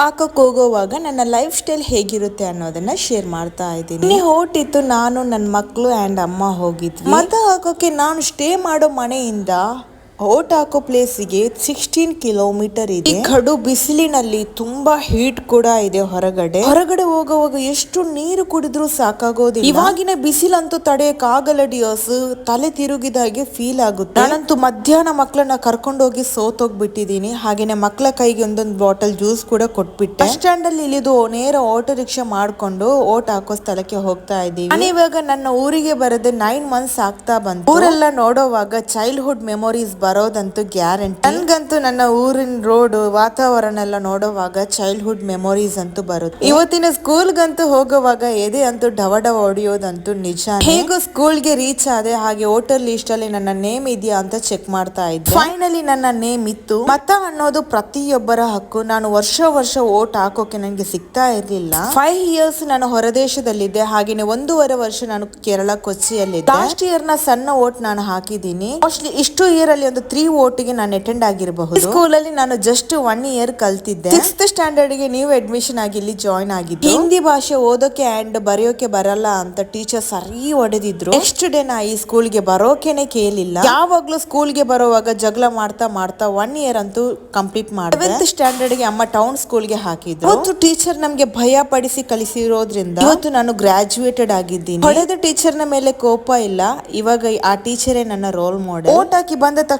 ಹಾಕಕ್ ಹೋಗೋವಾಗ ನನ್ನ ಲೈಫ್ ಸ್ಟೈಲ್ ಹೇಗಿರುತ್ತೆ ಅನ್ನೋದನ್ನ ಶೇರ್ ಮಾಡ್ತಾ ಇದ್ದೀನಿ. ಇಲ್ಲಿ ಹೊಟ್ಟಿತ್ತು ನಾನು ನನ್ನ ಮಕ್ಕಳು ಆ್ಯಂಡ್ ಅಮ್ಮ ಹೋಗಿದ್ವಿ. ಮತ ಹಾಕೋಕೆ ನಾನು ಸ್ಟೇ ಮಾಡೋ ಮನೆಯಿಂದ ಓಟ್ ಹಾಕೋ ಪ್ಲೇಸಿಗೆ ಸಿಕ್ಸ್ಟೀನ್ ಕಿಲೋಮೀಟರ್ ಇದೆ. ಈ ಕಡು ಬಿಸಿಲಿನಲ್ಲಿ ತುಂಬಾ ಹೀಟ್ ಕೂಡ ಇದೆ ಹೊರಗಡೆ. ಹೊರಗಡೆ ಹೋಗುವಾಗ ಎಷ್ಟು ನೀರು ಕುಡಿದ್ರು ಸಾಕಾಗೋದಿಲ್ಲ. ಇವಾಗಿನ ಬಿಸಿಲಂತೂ ತಡೆಯಕ್ ಆಗಲ್ಲ ಡಿಯೋಸ್ ತಲೆ ತಿರುಗಿದಾಗೆ ಫೀಲ್ ಆಗುತ್ತೆ. ನಾನಂತೂ ಮಧ್ಯಾಹ್ನ ಮಕ್ಕಳನ್ನ ಕರ್ಕೊಂಡೋಗಿ ಸೋತೋಗ್ಬಿಟ್ಟಿದೀನಿ ಹಾಗೇನೆ ಮಕ್ಕಳ ಕೈಗೆ ಒಂದೊಂದು ಬಾಟಲ್ ಜ್ಯೂಸ್ ಕೂಡ ಕೊಟ್ಬಿಟ್ಟೆ. ಬಸ್ ಸ್ಟ್ಯಾಂಡ್ ಅಲ್ಲಿ ಇಳಿದು ನೇರ ಆಟೋ ರಿಕ್ಷಾ ಮಾಡ್ಕೊಂಡು ಓಟ್ ಹಾಕೋ ಸ್ಥಳಕ್ಕೆ ಹೋಗ್ತಾ ಇದ್ದೀವಿ. ನಾನು ಇವಾಗ ನನ್ನ ಊರಿಗೆ ಬರದೆ ನೈನ್ ಮಂತ್ಸ್ ಆಗ್ತಾ ಬಂತು. ಊರೆಲ್ಲ ನೋಡೋವಾಗ ಚೈಲ್ಡ್ಹುಡ್ ಮೆಮೊರೀಸ್ ಬರೋದಂತೂ ಗ್ಯಾರಂಟಿ. ನನ್ಗಂತೂ ನನ್ನ ಊರಿನ ರೋಡ್ ವಾತಾವರಣ ಎಲ್ಲ ನೋಡುವಾಗ ಚೈಲ್ಡ್ಹುಡ್ ಮೆಮೊರೀಸ್ ಅಂತೂ ಬರುತ್ತೆ. ಇವತ್ತಿನ ಸ್ಕೂಲ್ಗಂತೂ ಹೋಗುವಾಗ ಎದೆ ಅಂತೂ ಡವ ಡವ ಹೊಡಿಯೋದಂತೂ ನಿಜ ಹೇಗೋ ಸ್ಕೂಲ್ಗೆ ರೀಚ್ ಆದೆ ಹಾಗೆ ಹೋಟೆಲ್ ಲಿಸ್ಟ್ ಅಲ್ಲಿ ನನ್ನ ನೇಮ್ ಇದೆಯಾ ಅಂತ ಚೆಕ್ ಮಾಡ್ತಾ ಇದ್ದೆ. ಫೈನಲಿ ನನ್ನ ನೇಮ್ ಇತ್ತು. ಮತ ಅನ್ನೋದು ಪ್ರತಿಯೊಬ್ಬರ ಹಕ್ಕು. ನಾನು ವರ್ಷ ವರ್ಷ ಓಟ್ ಹಾಕೋಕೆ ನನಗೆ ಸಿಗ್ತಾ ಇರ್ಲಿಲ್ಲ. ಫೈವ್ ಇಯರ್ಸ್ ನಾನು ಹೊರದೇಶದಲ್ಲಿದ್ದೆ. ಹಾಗೇನೆ ಒಂದೂವರೆ ವರ್ಷ ನಾನು ಕೇರಳ, ಕೊಚ್ಚಿಯಲ್ಲಿದ್ದೆ. ಲಾಸ್ಟ್ ಇಯರ್ನ ಸಣ್ಣ ಓಟ್ ನಾನು ಹಾಕಿದ್ದೀನಿ. ಮೋಸ್ಟ್ಲಿ ಇಷ್ಟು ಇಯರ್ ಅಲ್ಲಿ ಒಂದು ತ್ರೀ ಓಟಿಗೆ ನಾನು ಅಟೆಂಡ್ ಆಗಿರಬಹುದು. ಸ್ಕೂಲಲ್ಲಿ ನಾನು ಜಸ್ಟ್ ಒನ್ ಇಯರ್ ಕಲ್ತಿದ್ದೆ. ಸಿಕ್ಸ್ತ್ ಸ್ಟ್ಯಾಂಡರ್ಡ್ಗೆ ನೀವು ಅಡ್ಮಿಷನ್ ಆಗಿ ಇಲ್ಲಿ ಜಾಯ್ನ್ ಆಗಿದ್ದು. ಹಿಂದಿ ಭಾಷೆ ಓದೋಕೆ ಅಂಡ್ ಬರೆಯೋಕೆ ಬರಲ್ಲ ಅಂತ ಟೀಚರ್ ಸರಿ ಹೊಡೆದಿದ್ರು. ನೆಕ್ಸ್ಟ್ ಡೇ ನಾ ಈ ಸ್ಕೂಲ್ಗೆ ಬರೋಕೆನೆ ಕೇಳಿಲ್ಲ. ಯಾವಾಗ್ಲೂ ಸ್ಕೂಲ್ಗೆ ಬರೋವಾಗ ಜಗಳ ಮಾಡ್ತಾ ಮಾಡ್ತಾ ಒನ್ ಇಯರ್ ಅಂತೂ ಕಂಪ್ಲೀಟ್ ಮಾಡಿದೆ. ಸೆವೆಂತ್ ಸ್ಟ್ಯಾಂಡರ್ಡ್ಗೆ ಅಮ್ಮ ಟೌನ್ ಸ್ಕೂಲ್ಗೆ ಹಾಕಿದ್ರು. ಅವತ್ತು ಟೀಚರ್ ನಮ್ಗೆ ಭಯ ಪಡಿಸಿ ಕಲಿಸಿರೋದ್ರಿಂದ ಇವತ್ತು ನಾನು ಗ್ರಾಜುಯೇಟೆಡ್ ಆಗಿದ್ದೀನಿ. ಹೊಡೆದ ಟೀಚರ್ನ ಮೇಲೆ ಕೋಪ ಇಲ್ಲ. ಇವಾಗ ಆ ಟೀಚರೇ ನನ್ನ ರೋಲ್ ಮಾಡೆಲ್ ಓಟ್ ಹಾಕಿ ಬಂದ ತಕ್ಷಣ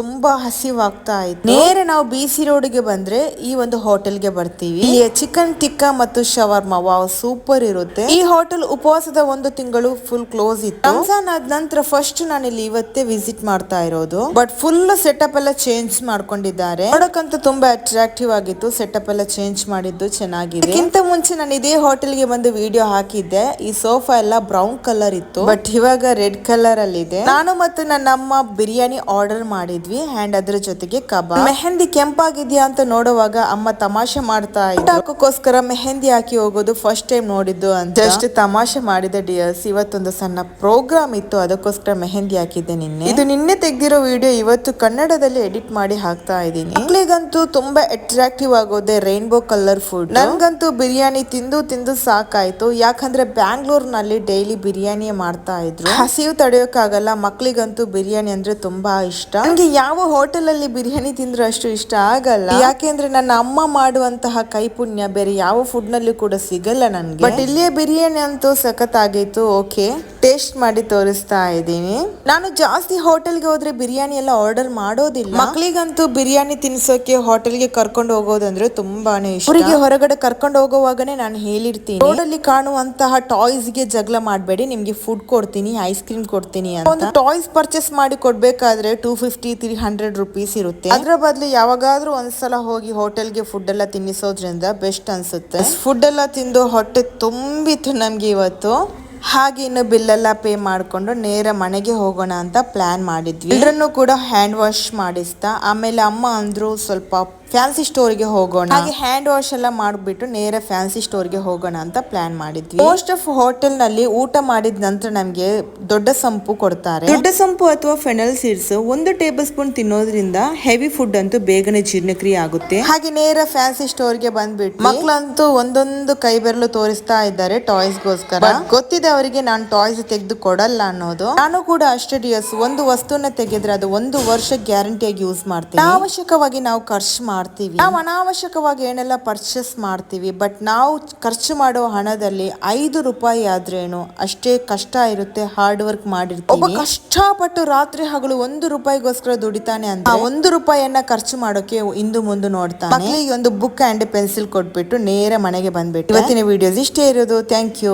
ತುಂಬಾ ಹಸಿವಾಗ್ತಾ ಇತ್ತು. ನೇರ ನಾವು ಬಿ ಸಿ ರೋಡ್ಗೆ ಬಂದ್ರೆ ಈ ಒಂದು ಹೋಟೆಲ್ಗೆ ಬರ್ತೀವಿ. ಇಲ್ಲಿ ಚಿಕನ್ ಟಿಕ್ಕಾ ಮತ್ತು ಶವರ್ಮಾ ವಾವ್ ಸೂಪರ್ ಇರುತ್ತೆ. ಈ ಹೋಟೆಲ್ ಉಪವಾಸದ ಒಂದು ತಿಂಗಳು ಫುಲ್ ಕ್ಲೋಸ್ ಇತ್ತು. ರಂಜಾನ್ ಆದ ನಂತರ ಫಸ್ಟ್ ನಾನು ಇಲ್ಲಿ ಇವತ್ತೇ ವಿಸಿಟ್ ಮಾಡ್ತಾ ಇರೋದು. ಬಟ್ ಫುಲ್ ಸೆಟಪ್ ಎಲ್ಲ ಚೇಂಜ್ ಮಾಡ್ಕೊಂಡಿದ್ದಾರೆ. ನೋಡಕ್ಕಂತೂ ತುಂಬಾ ಅಟ್ರಾಕ್ಟಿವ್ ಆಗಿತ್ತು. ಸೆಟಪ್ ಎಲ್ಲ ಚೇಂಜ್ ಮಾಡಿದ್ದು ಚೆನ್ನಾಗಿದೆ. ಇಂತ ಮುಂಚೆ ನಾನು ಇದೇ ಹೋಟೆಲ್ಗೆ ಬಂದು ವಿಡಿಯೋ ಹಾಕಿದ್ದೆ. ಈ ಸೋಫಾ ಎಲ್ಲ ಬ್ರೌನ್ ಕಲರ್ ಇತ್ತು. ಬಟ್ ಇವಾಗ ರೆಡ್ ಕಲರ್ ಅಲ್ಲಿ ಇದೆ ನಾನು ಮತ್ತು ನನ್ನ ಅಮ್ಮ ಬಿರಿಯಾನಿ ಆರ್ಡರ್ ಮಾಡಿದ್ವಿ. ಅಂಡ್ ಅದ್ರ ಜೊತೆಗೆ ಕಬಾಬ್. ಮೆಹಂದಿ ಕೆಂಪಾಗಿದ್ಯಾ ಅಂತ ನೋಡುವಾಗ ಅಮ್ಮ ತಮಾಷೆ ಮಾಡ್ತಾ ಇದ್ದ ಹಾಕೋಸ್ಕರ ಮೆಹಂದಿ ಹಾಕಿ ಹೋಗೋದು ಫಸ್ಟ್ ಟೈಮ್ ನೋಡಿದ್ದು ಅಂತ. ಜಸ್ಟ್ ತಮಾಷೆ ಮಾಡಿದ ಡಿಯರ್ಸ್ ಇವತ್ತೊಂದು ಸಣ್ಣ ಪ್ರೋಗ್ರಾಮ್ ಇತ್ತು. ಅದಕ್ಕೋಸ್ಕರ ಮೆಹಂದಿ ಹಾಕಿದ್ದೆ ನಿನ್ನೆ. ಇದು ನಿನ್ನೆ ತೆಗ್ದಿರೋ ವಿಡಿಯೋ ಇವತ್ತು ಕನ್ನಡದಲ್ಲಿ ಎಡಿಟ್ ಮಾಡಿ ಹಾಕ್ತಾ ಇದ್ದೀನಿ. ಮಕ್ಳಿಗಂತೂ ತುಂಬಾ ಅಟ್ರಾಕ್ಟಿವ್ ಆಗೋದೆ ರೈನ್ಬೋ ಕಲರ್ ಫುಡ್ ನನ್ಗಂತೂ ಬಿರಿಯಾನಿ ತಿಂದು ತಿಂದು ಸಾಕಾಯ್ತು. ಯಾಕಂದ್ರೆ ಬ್ಯಾಂಗ್ಳೂರ್ನಲ್ಲಿ ಡೈಲಿ ಬಿರಿಯಾನಿ ಮಾಡ್ತಾ ಇದ್ರು. ಹಸಿವು ತಡೆಯೋಕ್ಕಾಗಲ್ಲ. ಮಕ್ಳಿಗಂತೂ ಬಿರಿಯಾನಿ ಅಂದ್ರೆ ತುಂಬಾ ಇಷ್ಟ. ನನಗೆ ಯಾವ ಹೋಟೆಲ್ ಅಲ್ಲಿ ಬಿರಿಯಾನಿ ತಿಂದ್ರು ಅಷ್ಟು ಇಷ್ಟ ಆಗಲ್ಲ. ಯಾಕೆಂದ್ರೆ ನನ್ನ ಅಮ್ಮ ಮಾಡುವಂತಹ ಕೈಪುಣ್ಯ ಬೇರೆ ಯಾವ ಫುಡ್ ನಲ್ಲೂ ಕೂಡ ಸಿಗಲ್ಲ ನನ್ಗೆ. ಬಟ್ ಇಲ್ಲಿಯ ಬಿರಿಯಾನಿ ಅಂತೂ ಸಖತ್ ಆಗೈತು ಓಕೆ ಟೇಸ್ಟ್ ಮಾಡಿ ತೋರಿಸ್ತಾ ಇದ್ದೀನಿ. ನಾನು ಜಾಸ್ತಿ ಹೋಟೆಲ್ಗೆ ಹೋದ್ರೆ ಬಿರಿಯಾನಿ ಎಲ್ಲ ಆರ್ಡರ್ ಮಾಡೋದಿಲ್ಲ. ಮಕ್ಳಿಗಂತೂ ಬಿರಿಯಾನಿ ತಿನ್ಸೋಕೆ ಹೋಟೆಲ್ಗೆ ಕರ್ಕೊಂಡು ಹೋಗೋದಂದ್ರೆ ತುಂಬಾನೇ ಇಷ್ಟ. ಅವರಿಗೆ ಹೊರಗಡೆ ಕರ್ಕೊಂಡು ಹೋಗುವಾಗನೇ ನಾನು ಹೇಳಿರ್ತೀನಿ. ರೋಡಲ್ಲಿ ಕಾಣುವಂತಹ ಟಾಯ್ಸ್ಗೆ ಜಗಳ ಮಾಡಬೇಡಿ. ನಿಮ್ಗೆ ಫುಡ್ ಕೊಡ್ತೀನಿ ಐಸ್ ಕ್ರೀಮ್ ಕೊಡ್ತೀನಿ ಅಂತ. ಒಂದು ಟಾಯ್ಸ್ ಪರ್ಚೇಸ್ ಮಾಡಿ ಕೊಡ್ಬೇಕಾದ್ರೆ two fifty three hundred rupees ಇರುತ್ತೆ. ಅದ್ರ ಬದಲು ಯಾವಾಗಾದ್ರೂ ಒಂದ್ಸಲ ಹೋಗಿ ಹೋಟೆಲ್ಗೆ ಫುಡ್ ಎಲ್ಲ ತಿನ್ನಿಸೋದ್ರಿಂದ ಬೆಸ್ಟ್ ಅನ್ಸುತ್ತೆ. ಫುಡ್ ಎಲ್ಲ ತಿಂದು ಹೊಟ್ಟೆ ತುಂಬಿತ್ತು ನಮ್ಗೆ ಇವತ್ತು. ಹಾಗೆ ಬಿಲ್ಲೆಲ್ಲ ಪೇ ಮಾಡಿಕೊಂಡು ನೇರ ಮನೆಗೆ ಹೋಗೋಣ ಅಂತ ಪ್ಲ್ಯಾನ್ ಮಾಡಿದ್ವಿ. ಎಲ್ಲರನ್ನೂ ಕೂಡ ಹ್ಯಾಂಡ್ ವಾಶ್ ಮಾಡಿಸ್ತಾ, ಆಮೇಲೆ ಅಮ್ಮ ಅಂದರು ಸ್ವಲ್ಪ ಫ್ಯಾನ್ಸಿ ಸ್ಟೋರ್ಗೆ ಹೋಗೋಣ. ಹಾಗೆ ಹ್ಯಾಂಡ್ ವಾಶ್ ಎಲ್ಲ ಮಾಡಿಬಿಟ್ಟು ನೇರ ಫ್ಯಾನ್ಸಿ ಸ್ಟೋರ್ಗೆ ಹೋಗೋಣ ಅಂತ ಪ್ಲಾನ್ ಮಾಡಿದ್ವಿ. ಮೋಸ್ಟ್ ಆಫ್ ಹೋಟೆಲ್ನಲ್ಲಿ ಊಟ ಮಾಡಿದ ನಂತರ ನಮಗೆ ದೊಡ್ಡ ಸಂಪು ಕೊಡ್ತಾರೆ. ದೊಡ್ಡ ಸಂಪು ಅಥವಾ ಫೆನಲ್ ಸೀಡ್ಸ್ ಒಂದು ಟೇಬಲ್ ಸ್ಪೂನ್ ತಿನ್ನೋದ್ರಿಂದ ಹೆವಿ ಫುಡ್ ಅಂತೂ ಬೇಗನೆ ಜೀರ್ಣಕ್ರಿಯೆ ಆಗುತ್ತೆ. ಹಾಗೆ ನೇರ ಫ್ಯಾನ್ಸಿ ಸ್ಟೋರ್ಗೆ ಬಂದ್ಬಿಟ್ಟು ಮಕ್ಕಳಂತೂ ಒಂದೊಂದು ಕೈ ಬೆರಳು ತೋರಿಸ್ತಾ ಇದ್ದಾರೆ ಟಾಯ್ಸ್ ಗೋಸ್ಕರ. ಗೊತ್ತಿದೆ ಅವರಿಗೆ ನಾನು ಟಾಯ್ಸ್ ತೆಗೆದು ಕೊಡಲ್ಲ ಅನ್ನೋದು. ನಾನು ಕೂಡ ಅಷ್ಟೇ ಡಿಯರ್ಸ್ ಒಂದು ವಸ್ತುನ ತೆಗೆದ್ರೆ ಅದು ಒಂದು ವರ್ಷ ಗ್ಯಾರಂಟಿಯಾಗಿ ಯೂಸ್ ಮಾಡ್ತೀನಿ. ಅವಶ್ಯಕವಾಗಿ ನಾವು ಖರ್ಚು ಮಾಡ್ತೀವಿ. ನಾವು ಅನಾವಶ್ಯಕವಾಗಿ ಏನೆಲ್ಲ ಪರ್ಚೇಸ್ ಮಾಡ್ತೀವಿ ಬಟ್ ನಾವು ಖರ್ಚು ಮಾಡೋ ಹಣದಲ್ಲಿ ಐದು ರೂಪಾಯಿ ಆದ್ರೇನು ಅಷ್ಟೇ ಕಷ್ಟ ಇರುತ್ತೆ ಹಾರ್ಡ್ ವರ್ಕ್ ಮಾಡಿರ್ತೀವಿ. ಒಬ್ಬ ಕಷ್ಟಪಟ್ಟು ರಾತ್ರಿ ಹಗಲು ಒಂದು ರೂಪಾಯಿಗೋಸ್ಕರ ದುಡಿತಾನೆ ಅಂತ ಒಂದು ರೂಪಾಯಿಯನ್ನ ಖರ್ಚು ಮಾಡೋಕೆ ಇಂದು ಮುಂದೆ ನೋಡ್ತಾನೆ. ಮಕ್ಕಳಿಗೆ ಒಂದು ಬುಕ್ ಅಂಡ್ ಪೆನ್ಸಿಲ್ ಕೊಟ್ಬಿಟ್ಟು ನೇರ ಮನೆಗೆ ಬಂದ್ಬಿಟ್ಟು ಇವತ್ತಿನ ವಿಡಿಯೋಸ್ ಇಷ್ಟೇ ಇರೋದು. Thank you